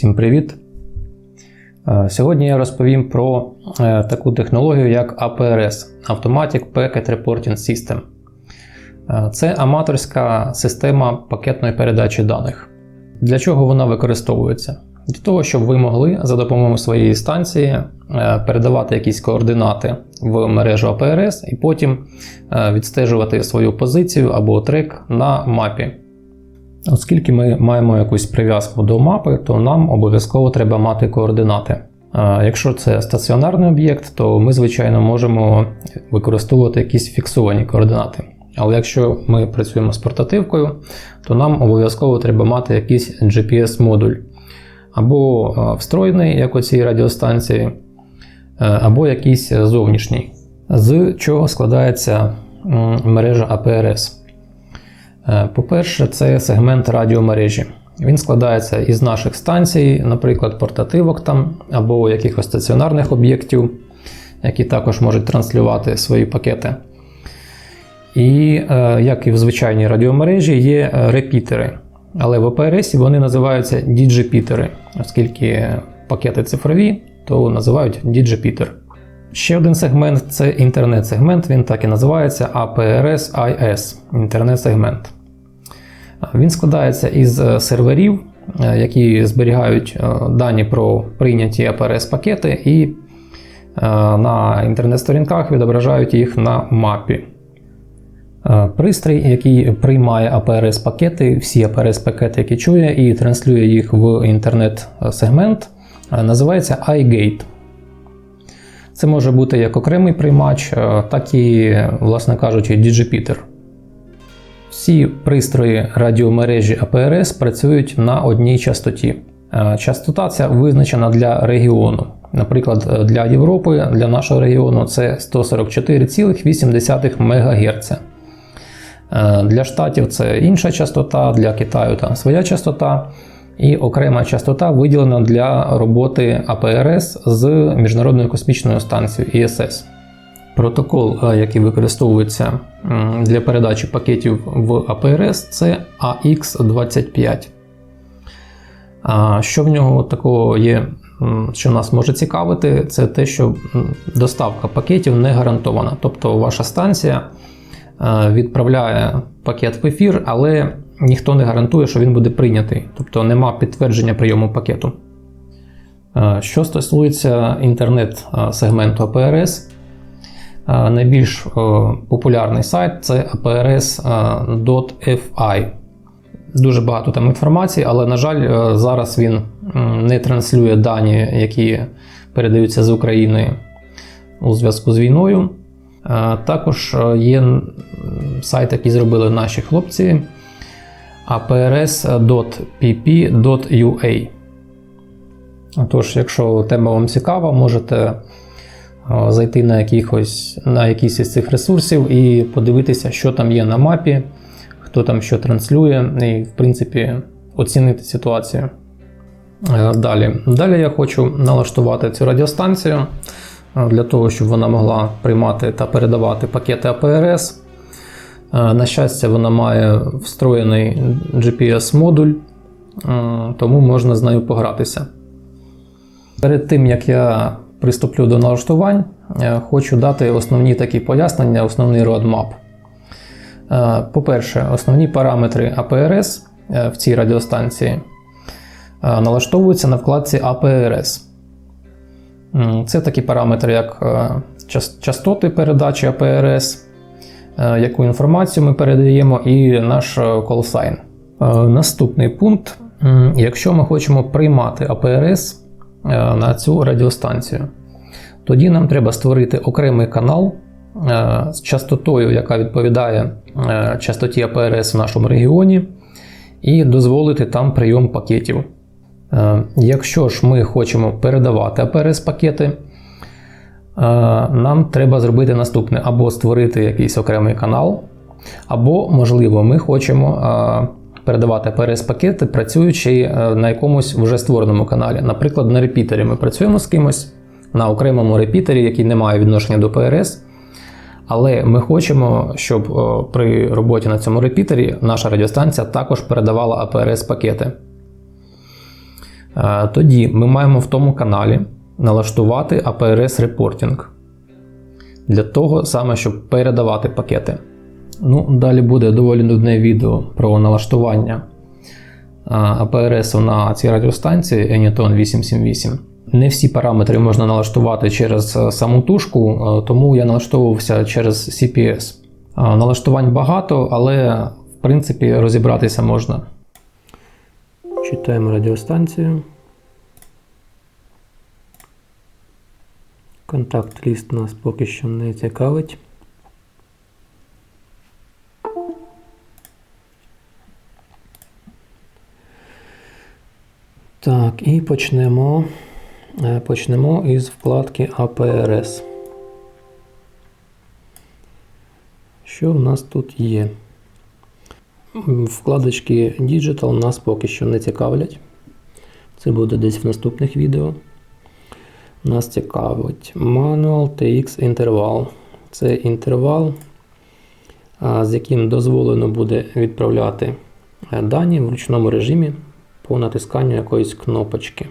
Всім привіт! Е, Сьогодні я розповім про е, таку технологію, як APRS Automatic Packet Reporting System. Е, Це аматорська система пакетної передачі даних. Для чого вона використовується? Для того, щоб ви могли за допомогою своєї станції передавати якісь координати в мережу APRS і потім відстежувати свою позицію або трек на мапі. Оскільки ми маємо якусь прив'язку до мапи, то нам обов'язково треба мати координати. Якщо це стаціонарний об'єкт, то ми, звичайно, можемо використовувати якісь фіксовані координати. Але якщо ми працюємо з портативкою, то нам обов'язково треба мати якийсь GPS-модуль. Або встроєний, як у цій радіостанції, або якийсь зовнішній. З чого складається мережа APRS. Е, По-перше, це сегмент радіомережі. Він складається із наших станцій, наприклад, портативок там, або якихось стаціонарних об'єктів, які також можуть транслювати свої пакети. І, е, як і в звичайній радіомережі, є е, репітери. Але в ОПРС вони називаються діджепітери, оскільки пакети цифрові, то називають діджепітер. Ще один сегмент це інтернет-сегмент, він так і називається APRS IS інтернет-сегмент. Він складається із е, серверів, е, які зберігають е, дані про прийняті APRS-пакети, і на інтернет-сторінках відображають їх на мапі. Пристрій, який приймає APRS-пакети, всі APRS-пакети, які чує, і транслює їх в інтернет-сегмент, називається iGate. Це може бути як окремий приймач, е, так і, власне кажучи, діджепітер. Всі пристрої радіомережі APRS працюють на одній частоті. Е, Частота ця визначена для регіону. Наприклад, е, для Європи, для нашого регіону це 144,8 МГц. Для штатів це інша частота, для Китаю там своя частота. І окрема частота виділена для роботи АПРС з Міжнародною космічною станцією ІСС. Протокол, е, який використовується для передачі пакетів в АПРС, це AX25. Що в нього такого є, що нас може цікавити, це те, що доставка пакетів не гарантована. Тобто ваша станція е, відправляє пакет в ефір, але ніхто не гарантує, що він буде прийнятий. Тобто нема підтвердження прийому пакету. Е, Що стосується інтернет-сегменту е, найбільш е, популярний сайт це aprs.fi. Дуже багато там інформації, але, на жаль, зараз він не транслює дані, які передаються з України у зв'язку з війною. Також є сайт, який зробили наші хлопці aprs.pp.ua. Тож, якщо тема вам цікава, можете е, зайти на, якихось, на якийсь із цих ресурсів і подивитися, що там є на мапі, хто там що транслює, і, в принципі, оцінити ситуацію. Е, Далі. Далі я хочу налаштувати цю радіостанцію е, для того, щоб вона могла приймати та передавати пакети APRS. Е, На щастя, вона має встроєний GPS-модуль, е, тому можна з нею погратися. Перед тим, як я приступлю до налаштувань, е, хочу дати основні такі пояснення, основний roadmap. По-перше, основні параметри APRS в цій радіостанції налаштовуються на вкладці APRS. Це такі параметри, як частоти передачі APRS, яку інформацію ми передаємо, і наш е, call sign. Е, Наступний пункт. Якщо ми хочемо приймати е, на цю радіостанцію, тоді нам треба створити окремий канал е, з частотою, яка відповідає е, частоті APRS в нашому регіоні, і дозволити там прийом пакетів. Е, Якщо ж ми хочемо передавати APRS-пакети, е, нам треба зробити наступне: або створити якийсь окремий канал, або, можливо, ми хочемо е, передавати APRS-пакети, працюючи е, на якомусь вже створеному каналі. Наприклад, на репітері ми працюємо з кимось на окремому репітері, який не має відношення до PRS. Але ми хочемо, щоб при роботі на цьому репітері наша радіостанція також передавала APRS-пакети. Е, Тоді ми маємо в тому каналі налаштувати APRS репортінг для того саме, щоб передавати пакети. Ну, далі буде доволі нудне відео про налаштування APRS на цій радіостанції Anyton 878. Не всі параметри можна налаштувати через е, саму тушку, е, тому я налаштовувався через CPS. Налаштувань багато, але в принципі розібратися можна. Читаємо радіостанцію. Контакт ліст нас поки що не цікавить. Так, і почнемо. Е, Почнемо із вкладки APRS. Що в нас тут є? Вкладочки Digital нас поки що не цікавлять. Це буде десь в наступних відео. Нас цікавить Manual TX Interval. Це інтервал, з яким дозволено буде відправляти е, дані в ручному режимі по натисканню якоїсь кнопочки.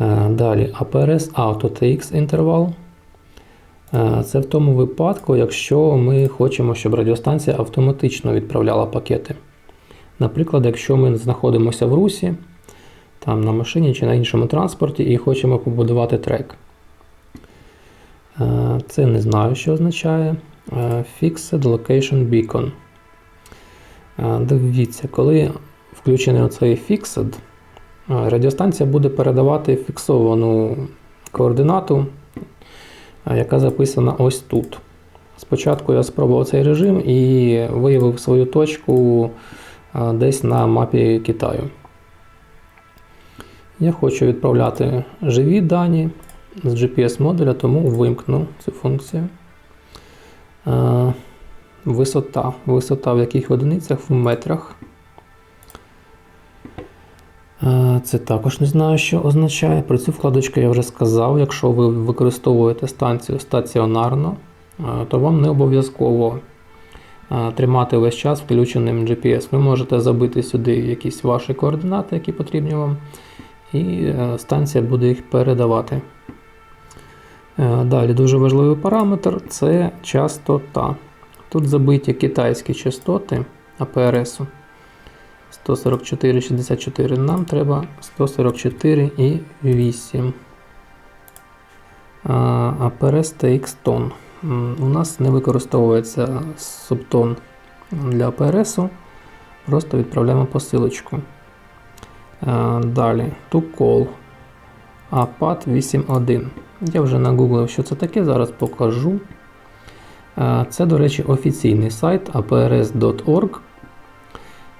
Е, Далі APRS Auto TX інтервал. Е, Це в тому випадку, якщо ми хочемо, щоб радіостанція автоматично відправляла пакети. Наприклад, якщо ми знаходимося в русі, там на машині чи на іншому транспорті і хочемо побудувати трек. Е, Це не знаю, що означає. Е, Fixed Location Beacon. Е, Дивіться, коли включений оцей Fixed, радіостанція буде передавати фіксовану координату, яка записана ось тут. Спочатку я спробував цей режим і виявив свою точку десь на мапі Китаю. Я хочу відправляти живі дані з GPS-модуля, тому вимкну цю функцію. Е, Висота. Висота в яких одиницях в метрах. Е, Це також не знаю, що означає. Про цю вкладочку я вже сказав. Якщо ви використовуєте станцію стаціонарно, е, то вам не обов'язково тримати весь час включеним GPS. Ви можете забити сюди якісь ваші координати, які потрібні вам, і е, станція буде їх передавати. Е, Далі дуже важливий параметр це частота. Тут забиті китайські частоти APRS. 144,64. Нам треба 144,8. APRS TX тон. У нас не використовується субтон для APRS. Просто відправляємо посилочку. Е, Далі to call. APAT 8.1. Я вже нагуглив, що це таке, зараз покажу. Е, Це, до речі, офіційний сайт aprs.org.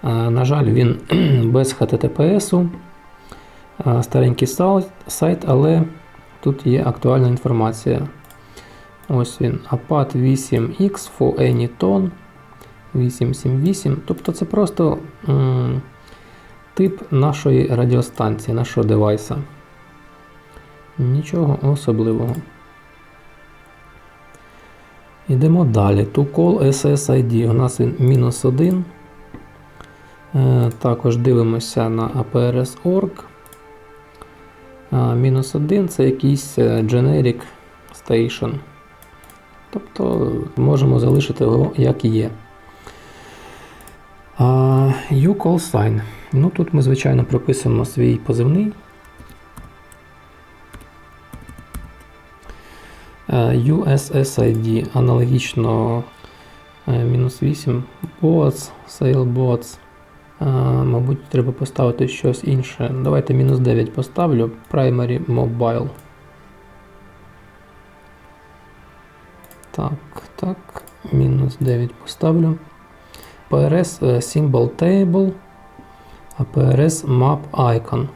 Е, На жаль, він без HTTPS. Е, Старенький сайт, але тут є актуальна інформація. Ось він. APAT 8X for any tone 878. Тобто це просто тип нашої радіостанції, нашого девайса. Нічого особливого. Йдемо далі. To call SSID. У нас він мінус 1. Е, Також дивимося на APRS.org. Е, Мінус 1 це якийсь е, generic station. Тобто можемо залишити його як є. А, You call sign. Ну, тут ми, звичайно, прописуємо свій позивний. Е, USSID аналогічно е, мінус 8 bots, sailbots. Е, Мабуть, треба поставити щось інше. Давайте мінус 9 поставлю. Primary Mobile. Так, так. Мінус 9 поставлю. PRS Symbol Table. APRS Map Icon.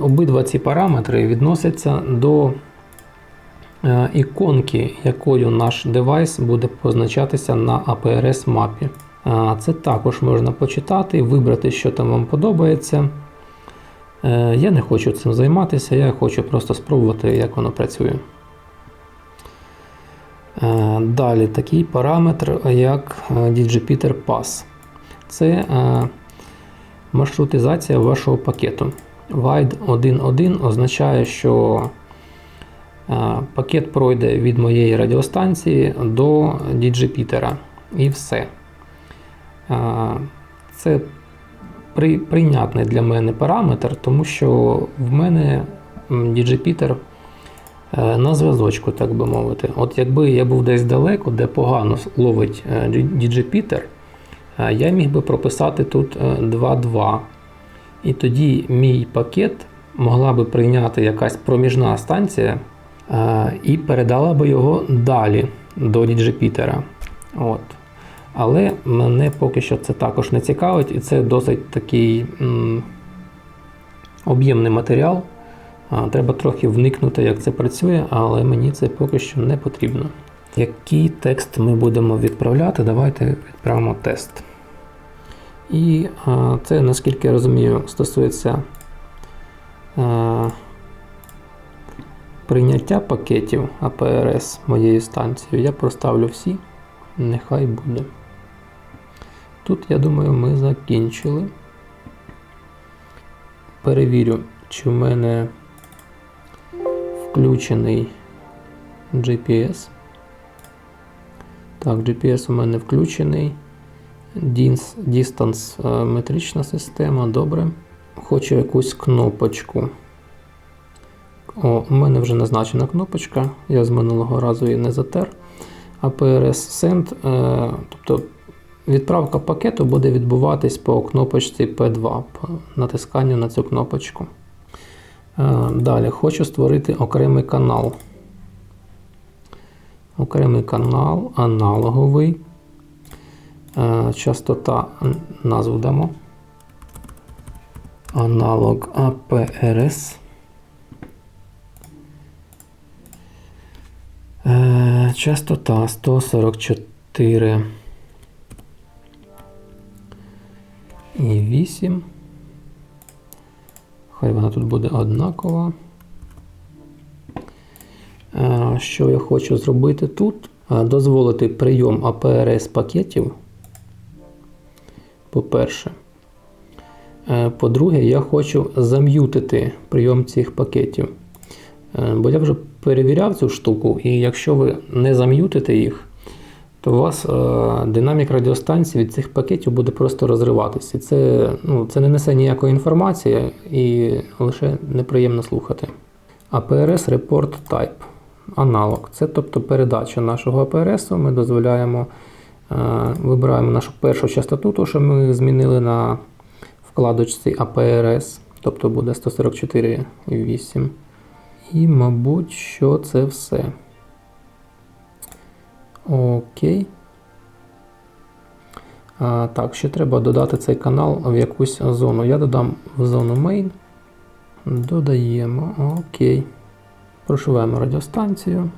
Обидва ці параметри відносяться до е, іконки, якою наш девайс буде позначатися на APRS мапі. Е, Це також можна почитати, вибрати, що там вам подобається. Е, Я не хочу цим займатися, я хочу просто спробувати, як воно працює. Далі такий параметр, як Digipeater Pass. Це маршрутизація вашого пакету. Wide 1.1 означає, що е, пакет пройде від моєї радіостанції до діджипітера. І все. Е, Це при, прийнятний для мене параметр, тому що в мене діджипітер на зв'язочку, так би мовити. От якби я був десь далеко, де погано ловить е, діджипітер, е, я міг би прописати тут 2.2. І тоді мій пакет могла би прийняти якась проміжна станція е, і передала би його далі до діджипітера. От. Але мене поки що це також не цікавить, і це досить такий об'ємний матеріал. Треба трохи вникнути, як це працює, але мені це поки що не потрібно. Який текст ми будемо відправляти? Давайте відправимо тест. І це, наскільки я розумію, стосується прийняття пакетів APRS моєю станцією. Я проставлю всі, нехай буде. Тут, я думаю, ми закінчили. Перевірю, чи в мене включений GPS. Так, GPS у мене включений. Distance е, метрична система, добре. Хочу якусь кнопочку. О, у мене вже назначена кнопочка, я з минулого разу її не затер. APRS Send, е, тобто відправка пакету буде відбуватись по кнопочці P2, по натисканню на цю кнопочку. Е, Далі хочу створити окремий канал. Окремий канал, аналоговий. Е, Частота назву дамо. Аналог APRS. Е, Частота 144 і 8. Хай вона тут буде однакова. Е, Що я хочу зробити тут? Дозволити прийом APRS пакетів. По-перше. Е, По-друге, я хочу зам'ютити прийом цих пакетів. Е, Бо я вже перевіряв цю штуку, і якщо ви не зам'ютите їх, то у вас е, динамік радіостанції від цих пакетів буде просто розриватися. І це, ну, це не несе ніякої інформації і лише неприємно слухати. APRS Report Type. Аналог. Це тобто передача нашого APRS. Ми дозволяємо, вибираємо нашу першу частоту, ту, що ми змінили на вкладочці APRS, тобто буде 144,8. І, мабуть, що це все. Окей. А, Так, ще треба додати цей канал в якусь зону. Я додам в зону main. Додаємо. Окей. Прошиваємо радіостанцію.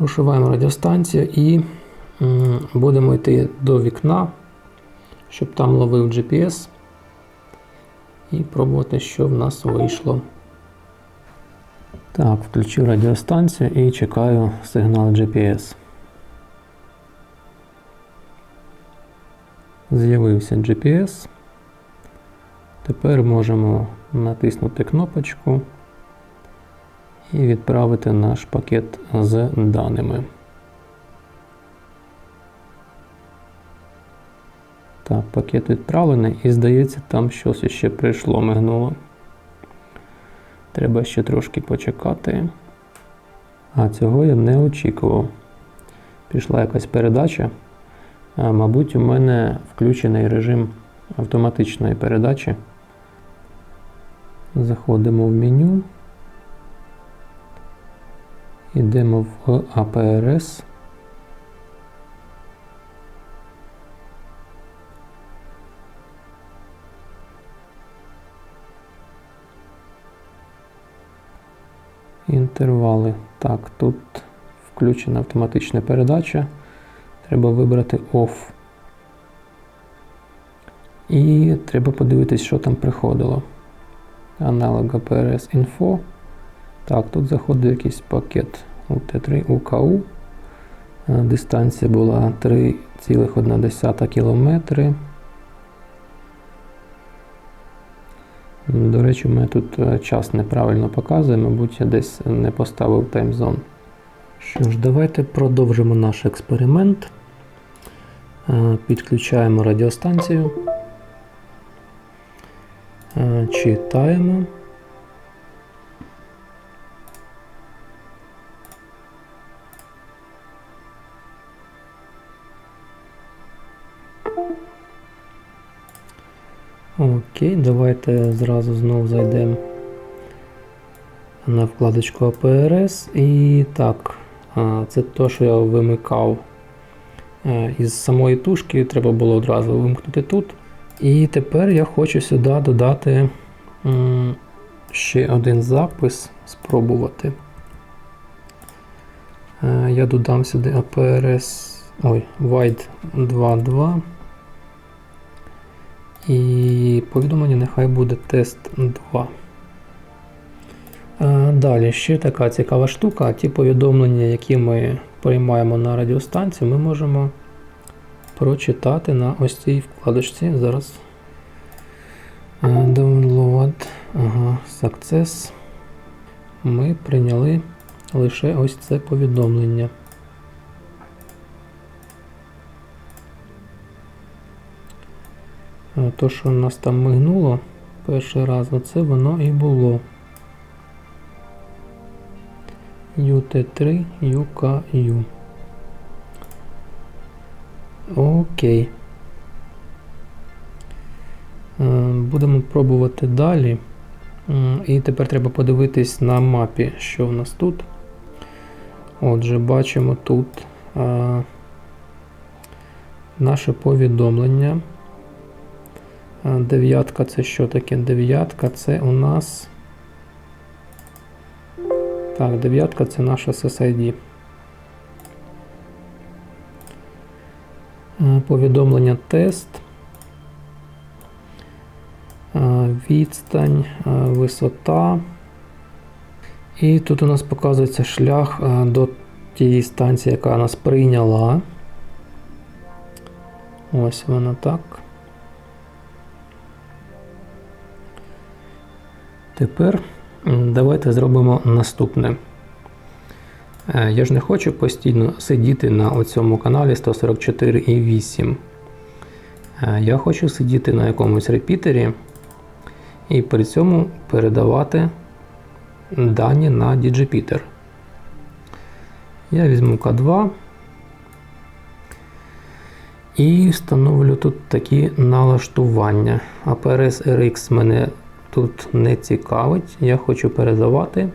Прошиваємо радіостанцію і будемо йти до вікна щоб там ловив GPS і пробувати, що в нас вийшло. Так, включив радіостанцію і чекаю сигнал GPS. З'явився GPS. Тепер можемо натиснути кнопочку і відправити наш пакет з даними. Так, пакет відправлений і здається, там щось ще прийшло, мигнуло. Треба ще трошки почекати. А цього я не очікував. Пішла якась передача. А, Мабуть, у мене включений режим автоматичної передачі. Заходимо в меню. Йдемо в APRS. Інтервали. Так, тут включена автоматична передача. Треба вибрати OFF. І треба подивитись, що там приходило. Аналог APRS Info. Так, тут заходить якийсь пакет УТ3 УКУ. Е, Дистанція була 3,1 км. До речі, у мене тут е, час неправильно показує, мабуть, я десь не поставив таймзон. Що ж, давайте продовжимо наш експеримент. Е, Підключаємо радіостанцію. Читаємо. Окей, давайте зразу знову зайдемо на вкладочку APRS. І так, це те, що я вимикав е, із самої тушки, треба було одразу вимкнути тут. І тепер я хочу сюди додати ще один запис, спробувати. Е, Я додам сюди APRS, ой, Wide 2.2. І повідомлення нехай буде тест 2. Е, Далі ще така цікава штука. Ті повідомлення, які ми приймаємо на радіостанцію, ми можемо прочитати на ось цій вкладочці. Зараз Download. Ага, Success. Ми прийняли лише ось це повідомлення. То, що у нас там мигнуло перший раз, оце воно і було. UT3 UKU. Окей. Е, Будемо пробувати далі. І тепер треба подивитись на мапі, що в нас тут. Отже, бачимо тут а, наше повідомлення. Дев'ятка це що таке? Дев'ятка це у нас. Так, дев'ятка це наша SSID. Е, Повідомлення тест. Е, Відстань, е, висота. І тут у нас показується шлях до тієї станції, яка нас прийняла. Ось вона так. Тепер давайте зробимо наступне. Е, Я ж не хочу постійно сидіти на цьому каналі 144,8. Е, Я хочу сидіти на якомусь репітері і при цьому передавати дані на Digipiter. Я візьму К2 і встановлю тут такі налаштування. APRS RX мене тут не цікавить. Я хочу передавати.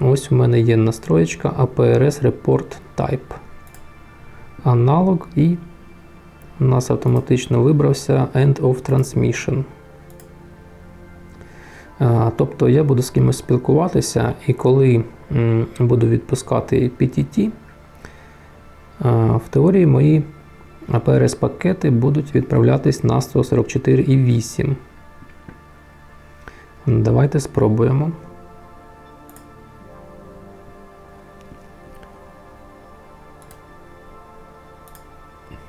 Ось у мене є настроєчка APRS Report Type. Аналог і у нас автоматично вибрався End of Transmission. Тобто я буду з кимось спілкуватися, і коли буду відпускати PTT, в теорії мої APRS пакети будуть відправлятись на 144,8. Давайте спробуємо.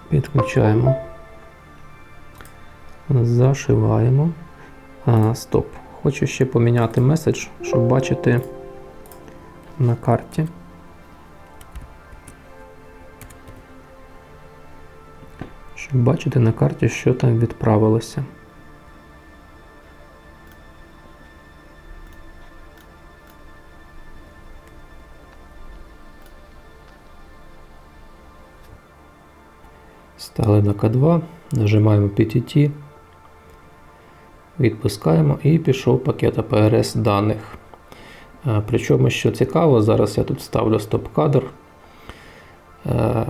Підключаємо. Зашиваємо. А, стоп. Хочу ще поміняти меседж, щоб бачити на карті. Щоб бачити на карті, що там відправилося. Стали на К2, нажимаємо PTT, відпускаємо і пішов пакет APRS даних. Е, Причому, що цікаво, зараз я тут ставлю стоп-кадр. Е,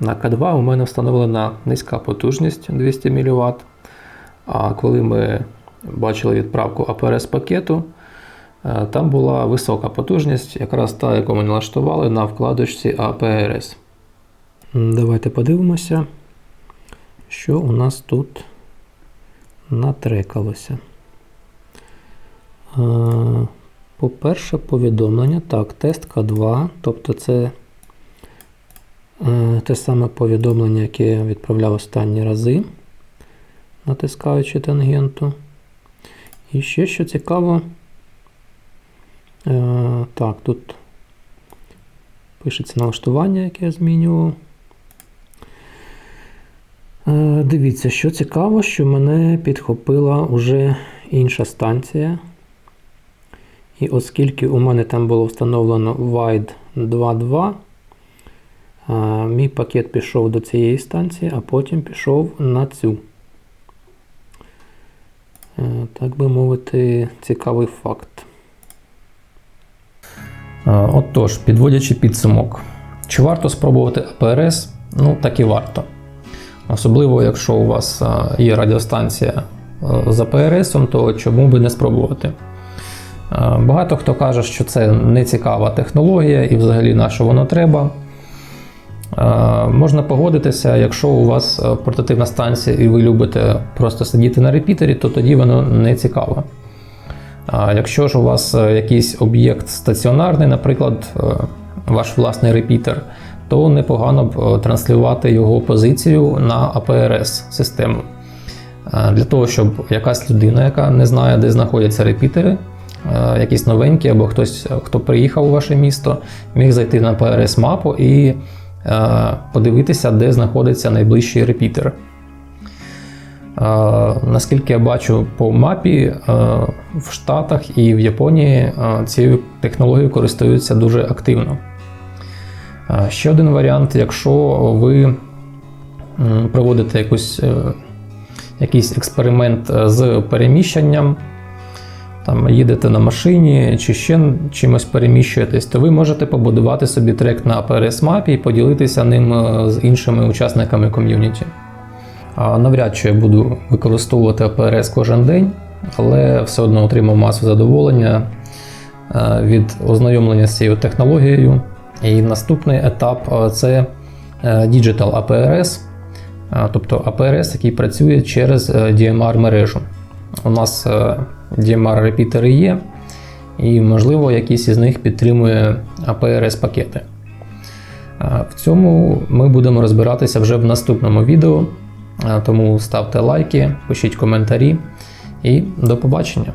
На К2 у мене встановлена низька потужність 200 мВт. А коли ми бачили відправку APRS пакету, е, там була висока потужність, якраз та, яку ми налаштували на вкладочці APRS. Давайте подивимося, що у нас тут натрекалося. Е, По-перше, повідомлення. Так, тест К2, тобто це е, те саме повідомлення, яке я відправляв останні рази, натискаючи тангенту. І ще що цікаво, е, так, тут пишеться налаштування, яке я змінював. Е, Дивіться, що цікаво, що мене підхопила уже інша станція. І оскільки у мене там було встановлено WIDE 2.2, е, мій пакет пішов до цієї станції, а потім пішов на цю. Е, Так би мовити, цікавий факт. Отож, підводячи підсумок, чи варто спробувати АПРС? Ну, так і варто. Особливо, якщо у вас є радіостанція е, з АПРС, то чому би не спробувати? Е, Багато хто каже, що це не цікава технологія і взагалі на що воно треба. Е, Можна погодитися, якщо у вас портативна станція і ви любите просто сидіти на репітері, то тоді воно не цікаво. А якщо ж у вас якийсь об'єкт стаціонарний, наприклад, ваш власний репітер, то непогано б е, транслювати його позицію на APRS систему. Е, Для того, щоб якась людина, яка не знає, де знаходяться репітери, е, якісь новенькі, або хтось, хто приїхав у ваше місто, міг зайти на PRS мапу і подивитися, де знаходиться найближчий репітер. Наскільки я бачу по мапі, в Штатах і в Японії цією технологією користуються дуже активно. Ще один варіант, якщо ви проводите якусь, е, якийсь експеримент е, з переміщенням, там їдете на машині чи ще чимось переміщуєтесь, то ви можете побудувати собі трек на PRS мапі і поділитися ним е, з іншими учасниками ком'юніті. Навряд чи я буду використовувати APRS кожен день, але все одно отримав масу задоволення від ознайомлення з цією технологією. І наступний етап е, це е, Digital APRS, е, тобто APRS, який працює через е, DMR-мережу. У нас е, DMR-репітери є, і, можливо, якийсь із них підтримує APRS-пакети. Е, В цьому ми будемо розбиратися вже в наступному відео. Тому ставте лайки, пишіть коментарі і до побачення.